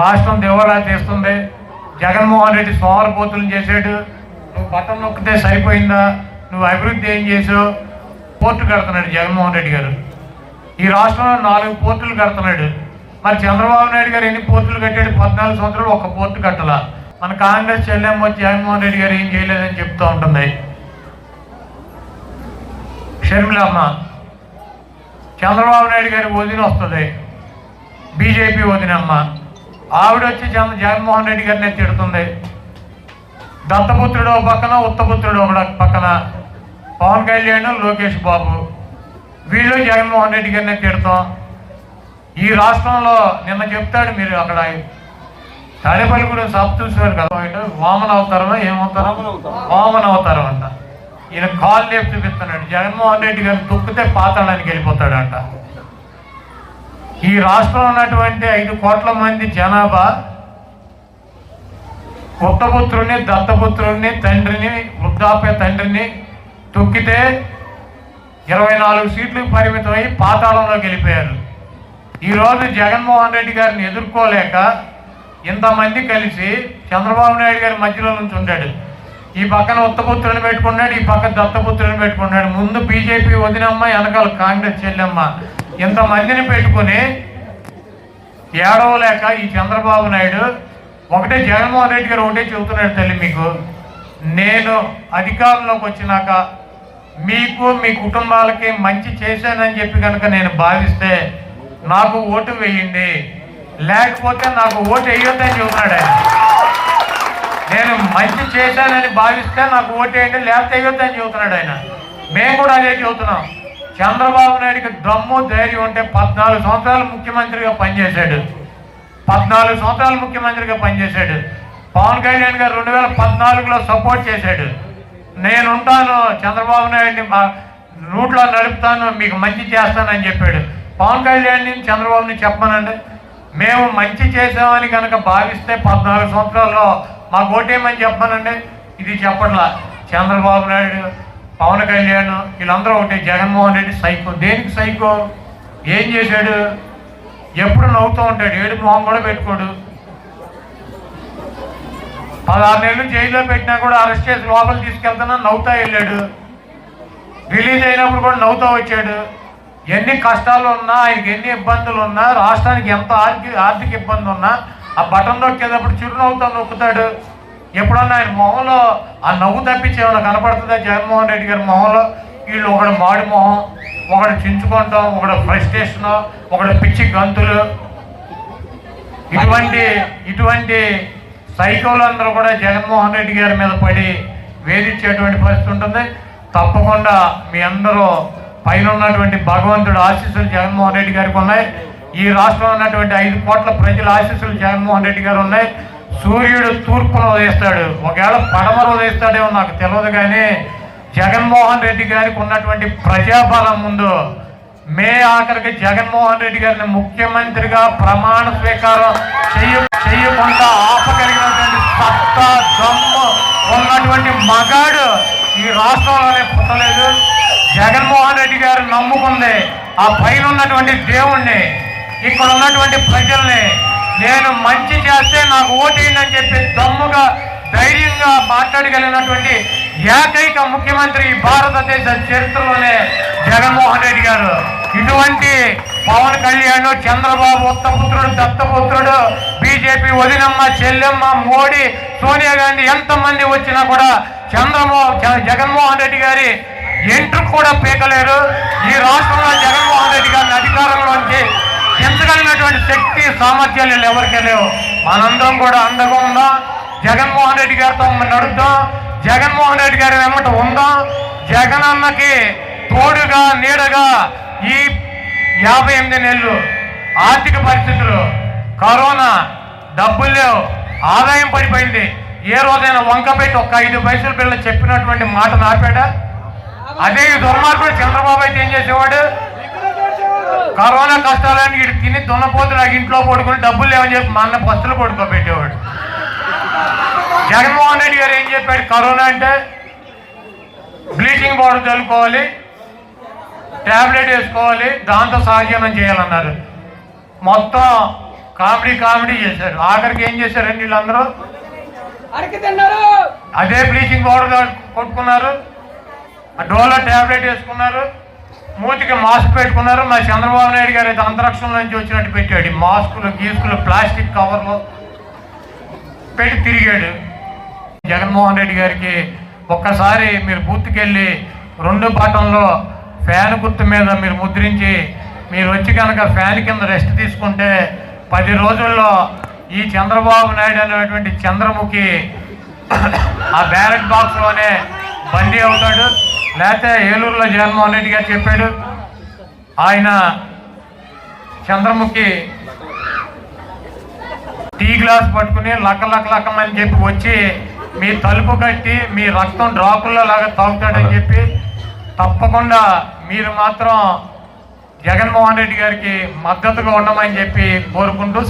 రాష్ట్రం దివాళా తీస్తుంది జగన్మోహన్ రెడ్డి సోమరపోతులు చేసాడు నువ్వు బటన్ నొక్కితే సరిపోయిందా? నువ్వు అభివృద్ధి ఏం చేసావు? పోర్టు కడుతున్నాడు జగన్మోహన్ రెడ్డి గారు. ఈ రాష్ట్రంలో నాలుగు పోర్టులు కడుతున్నాడు. మరి చంద్రబాబు నాయుడు గారు ఎన్ని పోర్టులు కట్టాడు? పద్నాలుగు సంవత్సరాలు ఒక పోర్టు కట్టాల. మన కాంగ్రెస్ చెల్లెమ్మ వచ్చి జగన్మోహన్ రెడ్డి గారు ఏం చేయలేదని చెప్తూ ఉంటుంది. షర్మిలమ్మ చంద్రబాబు నాయుడు గారి వదిన వస్తుంది. బీజేపీ వదినమ్మ ఆవిడ వచ్చి జగన్ జగన్మోహన్ రెడ్డి గారిని తిడుతుంది? దత్తపుత్రుడు ఒక పక్కన ఉత్తపుత్రుడు ఒక పక్కన. పవన్ కళ్యాణ్ లోకేష్ బాబు. వీళ్ళు జగన్మోహన్ రెడ్డి గారిని తిడతాం? ఈ రాష్ట్రంలో నిన్న చెప్తాడు మీరు అక్కడ తాడేపల్లి కూడా సభ చూసేవారు కదా వామన అవతారమా ఏమవుతారో? వామన అవతారం అంట. ఈయన కాల్ లేపు చూపిస్తున్నాడు. జగన్మోహన్ రెడ్డి గారిని తొక్కితే పాతాళానికి వెళ్ళిపోతాడంట. ఈ రాష్ట్రంలో ఉన్నటువంటి ఐదు కోట్ల మంది జనాభా ఉత్తపుత్రుని దత్తపుత్రుని తండ్రిని వృద్ధాప్య తండ్రిని తొక్కితే ఇరవై నాలుగు సీట్లకు పరిమితమై పాతాళంలో వెళ్ళిపోయారు ఈరోజు జగన్మోహన్ రెడ్డి గారిని ఎదుర్కోలేక ఇంతమంది కలిసి చంద్రబాబు నాయుడు గారి మధ్యలో నుంచి ఉండాడు ఈ పక్కన ఉత్తపుత్రుని పెట్టుకున్నాడు ఈ పక్క దత్తపుత్రుని పెట్టుకున్నాడు. ముందు బీజేపీ వదినమ్మ వెనకాల కాంగ్రెస్ చెల్లెమ్మ. ఇంతమందిని పెట్టుకుని ఏడవలేక ఈ చంద్రబాబు నాయుడు ఒకటే జగన్మోహన్ రెడ్డి గారు ఒకటే చెబుతున్నాడు తల్లి మీకు నేను అధికారంలోకి వచ్చినాక మీకు మీ కుటుంబాలకి మంచి చేశానని చెప్పి కనుక నేను భావిస్తే నాకు ఓటు వేయండి. లేకపోతే నాకు ఓటు వేయొద్దని చెబుతున్నాడు ఆయన. నేను మంచి చేశానని భావిస్తే నాకు ఓటు వేయండి లేకపోతే వేయొద్దని చెబుతున్నాడు ఆయన. మేము కూడా అదే చెబుతున్నాం. చంద్రబాబు నాయుడికి దమ్ము ధైర్యం ఉంటే పద్నాలుగు సంవత్సరాలు ముఖ్యమంత్రిగా పనిచేశాడు. పద్నాలుగు సంవత్సరాలు ముఖ్యమంత్రిగా పనిచేశాడు. పవన్ కళ్యాణ్ గారు రెండు వేల పద్నాలుగులో సపోర్ట్ చేశాడు. నేను ఉంటాను చంద్రబాబు నాయుడిని మా రూట్లో నడుపుతాను మీకు మంచి చేస్తానని చెప్పాడు. పవన్ కళ్యాణ్ని చంద్రబాబుని చెప్పనండి. మేము మంచి చేసామని కనుక భావిస్తే పద్నాలుగు సంవత్సరాల్లో మాకు ఓటేమని చెప్పానండి. ఇది చెప్పట్లా. చంద్రబాబు నాయుడు పవన్ కళ్యాణ్ వీళ్ళందరూ ఒకటి జగన్మోహన్ రెడ్డి సైకో. దేనికి సైకో? ఏం చేశాడు? ఎప్పుడు నవ్వుతూ ఉంటాడు. ఏడు మొహం కూడా పెట్టుకోడు. పదహారు నెలలు జైల్లో పెట్టినా కూడా అరెస్ట్ చేసి లోపల తీసుకెళ్తున్నా నవ్వుతా వెళ్ళాడు. రిలీజ్ అయినప్పుడు కూడా నవ్వుతా వచ్చాడు. ఎన్ని కష్టాలు ఉన్నా ఆయనకి ఎన్ని ఇబ్బందులు ఉన్నా రాష్ట్రానికి ఎంత ఆర్థిక ఆర్థిక ఇబ్బంది ఉన్నా ఆ బటన్ నొక్కేటప్పుడు చిరునవ్వుతా నొక్కుతాడు. ఎప్పుడన్నా ఆయన మొహంలో ఆ నవ్వు తప్పించి ఏమైనా కనపడుతుందా? జగన్మోహన్ రెడ్డి గారి మొహంలో? వీళ్ళు ఒకడు మాడి మొహం ఒకడు చించుకుంటాం ఒకడు ఫ్రస్ట్రేషన్ ఒకడు పిచ్చి గంతులు. ఇటువంటి ఇటువంటి సైకోలందరూ కూడా జగన్మోహన్ రెడ్డి గారి మీద పడి వేధించేటువంటి పరిస్థితి ఉంటుంది. తప్పకుండా మీ అందరూ పైన ఉన్నటువంటి భగవంతుడు ఆశీస్సులు జగన్మోహన్ రెడ్డి గారికి ఉన్నాయి. ఈ రాష్ట్రంలో ఉన్నటువంటి ఐదు కోట్ల ప్రజల ఆశీస్సులు జగన్మోహన్ రెడ్డి గారు ఉన్నాయి. సూర్యుడు తూర్పులో ఉదయిస్తాడు ఒకవేళ పడమర ఉదయిస్తాడేమో నాకు తెలియదు కానీ జగన్మోహన్ రెడ్డి గారికి ఉన్నటువంటి ప్రజాబలం ముందు మే ఆఖరికి జగన్మోహన్ రెడ్డి గారిని ముఖ్యమంత్రిగా ప్రమాణ స్వీకారం చెయ్య చెయ్యకుండా ఆపగలిగినటువంటి సత్తా దమ్ము ఉన్నటువంటి మగాడు ఈ రాష్ట్రంలోనే పుట్టలేదు. జగన్మోహన్ రెడ్డి గారు నమ్ముకుంది. ఆ పైన ఉన్నటువంటి దేవుణ్ణి ఇక్కడ ఉన్నటువంటి ప్రజల్ని నేను మంచి చేస్తే నాకు ఓటేయండి చెప్పి దమ్ముగా ధైర్యంగా మాట్లాడగలిగినటువంటి ఏకైక ముఖ్యమంత్రి భారతదేశ చరిత్రలోనే జగన్మోహన్ రెడ్డి గారు. ఇటువంటి పవన్ కళ్యాణ్ చంద్రబాబు ఉత్తపుత్రుడు దత్తపుత్రుడు బీజేపీ వదినమ్మ చెల్లెమ్మ మోడీ సోనియా గాంధీ ఎంతమంది వచ్చినా కూడా చంద్రమో జగన్మోహన్ రెడ్డి గారి ఎంట్రు కూడా పీకలేరు. ఈ రాష్ట్రంలో జగన్మోహన్ రెడ్డి గారిని అధికారంలోంచి ఎంచగలిగినటువంటి శక్తి సామర్థ్యాలు వీళ్ళు ఎవరికీ లేవు? మనందరం కూడా అండగా ఉందాం? జగన్మోహన్ రెడ్డి గారితో నడుద్దాం? జగన్మోహన్ రెడ్డి గారి వెంబట ఉందాం? జగన్ అన్నకి తోడుగా నీడగా ఈ యాభై ఎనిమిది నెలలు ఆర్థిక పరిస్థితులు కరోనా డబ్బులు లేవు ఆదాయం పడిపోయింది. ఏ రోజైనా వంక పెట్టి ఒక ఐదు పైసలు పిల్లలు చెప్పినటువంటి మాట నాపాడా అదే ఈ దుర్మార్గుడు చంద్రబాబు అయితే ఏం చేసేవాడు? కరోనా కష్టాలని ఇటు తిని దున్నపోతులు ఇంట్లో పడుకుని డబ్బులు లేవని చెప్పి మా అన్న బస్సులు పడుకోబెట్టేవాడు. జగన్మోహన్ రెడ్డి గారు ఏం చెప్పాడు? కరోనా అంటే బ్లీచింగ్ పౌడర్ చల్లుకోవాలి టాబ్లెట్ వేసుకోవాలి దాంతో సహజీవనం చేయాలన్నారు. మొత్తం కామెడీ కామెడీ చేశారు. ఆఖరికి ఏం చేశారండి వీళ్ళందరూ? అదే బ్లీచింగ్ పౌడర్ కొట్టుకున్నారు. డోలో ట్యాబ్లెట్ వేసుకున్నారు. మూతికి మాస్క్ పెట్టుకున్నారు. మా చంద్రబాబు నాయుడు గారు అయితే అంతరిక్షం నుంచి వచ్చినట్టు పెట్టాడు. మాస్కులు గీసుకులు ప్లాస్టిక్ కవర్లు పెట్టి తిరిగాడు. జగన్మోహన్ రెడ్డి గారికి ఒక్కసారి మీరు బూత్కెళ్ళి రెండు బటన్లో ఫ్యాన్ గుర్తు మీద మీరు ముద్రించి మీరు వచ్చి కనుక ఫ్యాన్ కింద రెస్ట్ తీసుకుంటే పది రోజుల్లో ఈ చంద్రబాబు నాయుడు అనేటువంటి చంద్రముఖి ఆ బ్యాలెట్ బాక్స్లోనే బందీ అవుతాడు. లేకపోతే ఏలూరులో జగన్మోహన్ రెడ్డి గారు చెప్పాడు. ఆయన చంద్రముఖి టీ గ్లాస్ పట్టుకుని లక్క లక్క లక్కమని చెప్పి వచ్చి మీ తలుపు కట్టి మీ రక్తం డ్రాపుల్లో లాగా తాగుతాడని చెప్పి తప్పకుండా మీరు మాత్రం జగన్మోహన్ రెడ్డి గారికి మద్దతుగా ఉండమని చెప్పి కోరుకుంటూ